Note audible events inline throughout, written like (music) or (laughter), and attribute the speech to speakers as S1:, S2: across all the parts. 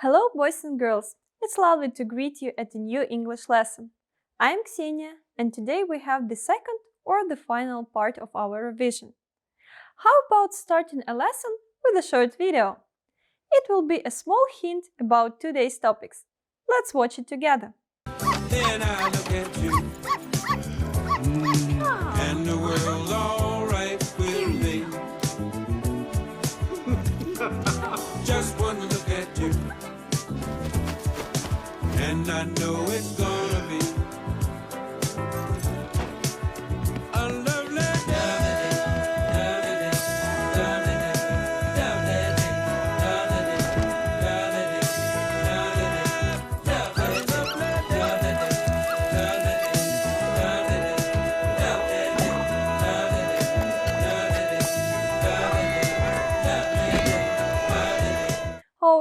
S1: Hello, boys and girls! It's lovely to greet you at a new English lesson. I'm Ksenia, and today we have the second or the final part of our revision. How about starting a lesson with a short video? It will be a small hint about today's topics. Let's watch it together.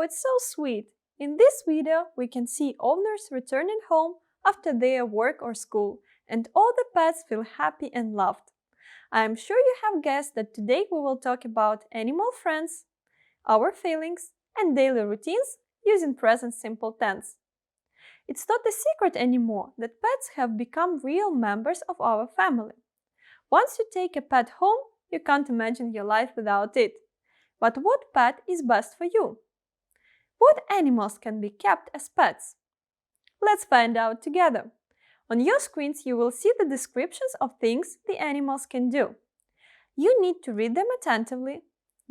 S2: It's
S1: so sweet! In this video, we can see owners returning home after their work or school, and all the pets feel happy and loved. I am sure you have guessed that today we will talk about animal friends, our feelings, and daily routines using present simple tense. It's not a secret anymore that pets have become real members of our family. Once you take a pet home, you can't imagine your life without it. But what pet is best for you? What animals can be kept as pets? Let's find out together. On your screens, you will see the descriptions of things the animals can do. You need to read them attentively,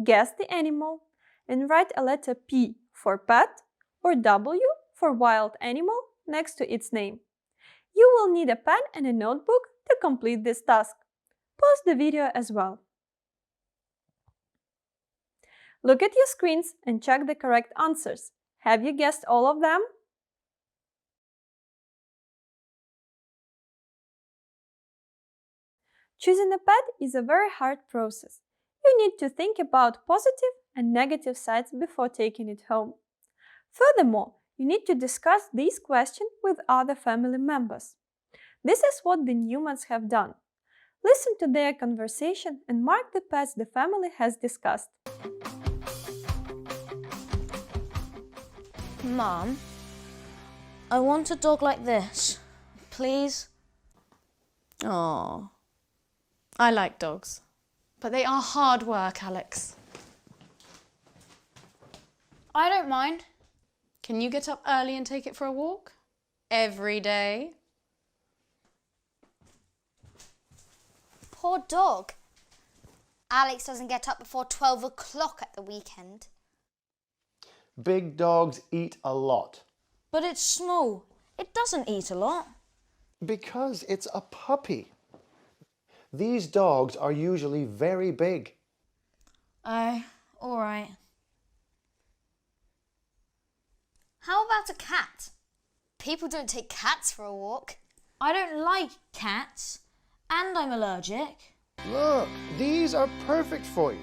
S1: guess the animal, and write a letter P for pet or W for wild animal next to its name. You will need a pen and a notebook to complete this task. Pause the video as well. Look at your screens and check the correct answers. Have you guessed all of them? Choosing a pet is a very hard process. You need to think about positive and negative sides before taking it home. Furthermore, you need to discuss these questions with other family members. This is what the Newmans have done. Listen to their conversation and mark the pets the family has discussed.
S3: Mum, I want a dog like this. Please?
S4: Oh, I like dogs, but they are hard work, Alex.
S3: I don't mind.
S4: Can you get up early and take it for a walk? Every day?
S5: Poor dog. Alex doesn't get up before 12 o'clock at the weekend.
S6: Big dogs eat a lot
S3: But it's small. It doesn't eat a lot.
S6: because it's a puppy. These dogs are usually very big.
S3: Oh, all right.
S5: How about a cat? People don't take cats for a walk.
S3: I don't like cats, and I'm allergic.
S6: Look, these are perfect for you.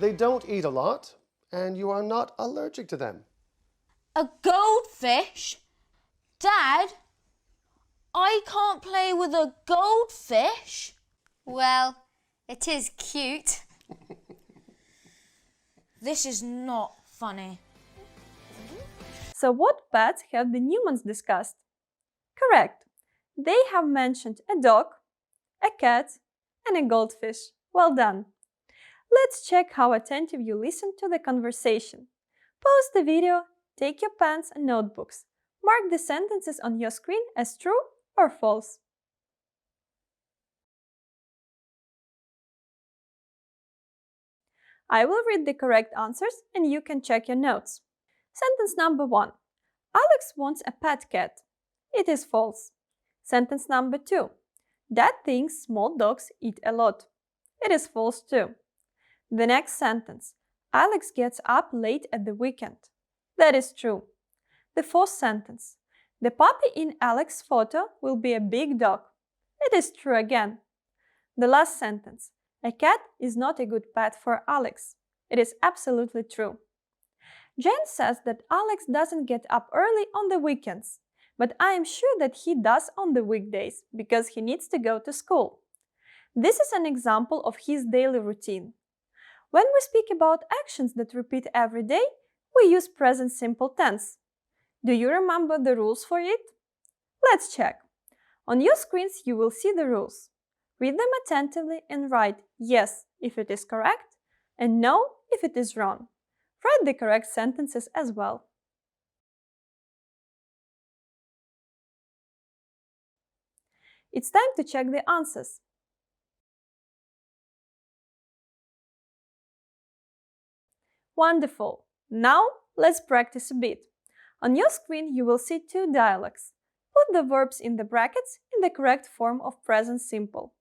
S6: They don't eat a lot, and you are not allergic to them.
S3: A goldfish? Dad, I can't play with a goldfish.
S5: Well, it is cute. (laughs)
S3: This is not funny.
S1: So, what pets have the Newmans discussed? Correct. They have mentioned a dog, a cat, and a goldfish. Well done. Let's check how attentive you listened to the conversation. Pause the video, take your pens and notebooks. Mark the sentences on your screen as true or false. I will read the correct answers and you can check your notes. Sentence number one Alex wants a pet cat. It is false. Sentence number two Dad thinks small dogs eat a lot. It is false too. The next sentence Alex gets up late at the weekend. That is true. The fourth sentence The puppy in Alex's photo will be a big dog. It is true again. The last sentence A cat is not a good pet for Alex. It is absolutely true. Jane says that Alex doesn't get up early on the weekends, but I am sure that he does on the weekdays because he needs to go to school. This is an example of his daily routine. When we speak about actions that repeat every day, we use present simple tense. Do you remember the rules for it? Let's check. On your screens, you will see the rules. Read them attentively and write yes if it is correct and no if it is wrong. Write the correct sentences as well. It's time to check the answers. Wonderful! Now let's practice a bit. On your screen you will see two dialogues. Put the verbs in the brackets in the correct form of present simple.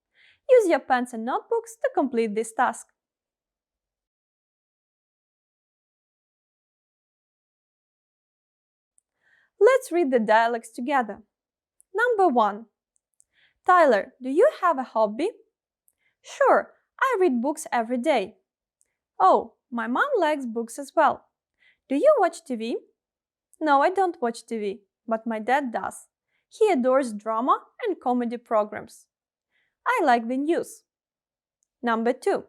S1: Use your pens and notebooks to complete this task. Let's read the dialogues together. Number 1. Tyler, do you have a hobby? Sure, I read books every day. Oh, my mom likes books as well. Do you watch TV? No, I don't watch TV, but my dad does. He adores drama and comedy programs. I like the news. Number 2.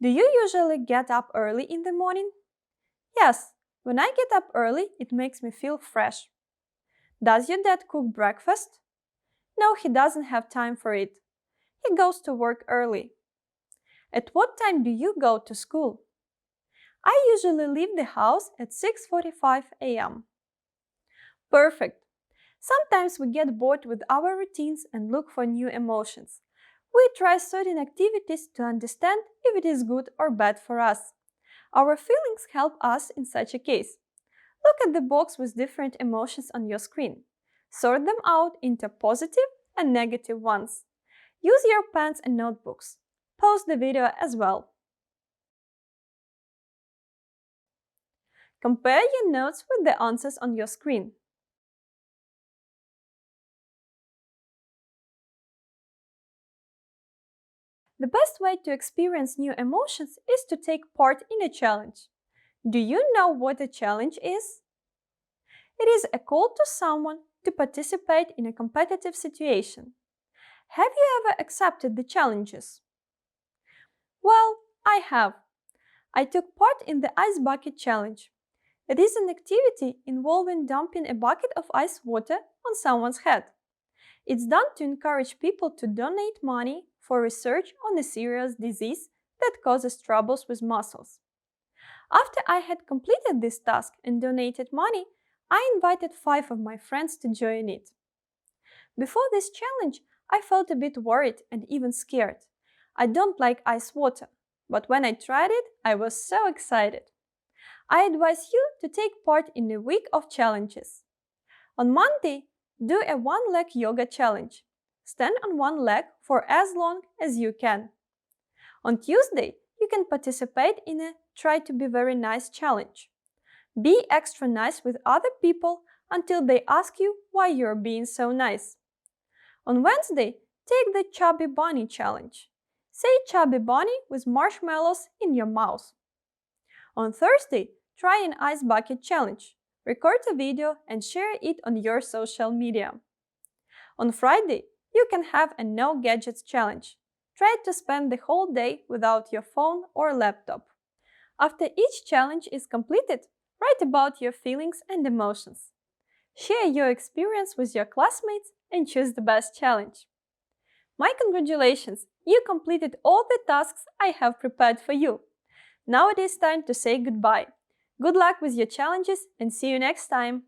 S1: Do you usually get up early in the morning? Yes, when I get up early, it makes me feel fresh. Does your dad cook breakfast? No, he doesn't have time for it. He goes to work early. At what time do you go to school? I usually leave the house at 6:45 a.m. Perfect. Sometimes we get bored with our routines and look for new emotions. We try certain activities to understand if it is good or bad for us. Our feelings help us in such a case. Look at the box with different emotions on your screen. Sort them out into positive and negative ones. Use your pens and notebooks. Pause the video as well. Compare your notes with the answers on your screen. The best way to experience new emotions is to take part in a challenge. Do you know what a challenge is? It is a call to someone to participate in a competitive situation. Have you ever accepted the challenges? Well, I have. I took part in the Ice Bucket Challenge. It is an activity involving dumping a bucket of ice water on someone's head. It's done to encourage people to donate money for research on a serious disease that causes troubles with muscles. After I had completed this task and donated money, I invited five of my friends to join it. Before this challenge, I felt a bit worried and even scared. I don't like ice water, but when I tried it, I was so excited. I advise you to take part in a week of challenges. On Monday, do a one leg yoga challenge. Stand on one leg for as long as you can. On Tuesday, you can participate in a Try to be very nice challenge. Be extra nice with other people until they ask you why you're being so nice. On Wednesday, take the Chubby Bunny challenge. Say Chubby Bunny with marshmallows in your mouth. On Thursday, try an ice bucket challenge. Record a video and share it on your social media. On Friday, you can have a no gadgets challenge. Try to spend the whole day without your phone or laptop. After each challenge is completed, write about your feelings and emotions. Share your experience with your classmates and choose the best challenge. My congratulations! You completed all the tasks I have prepared for you. Now it is time to say goodbye. Good luck with your challenges and see you next time!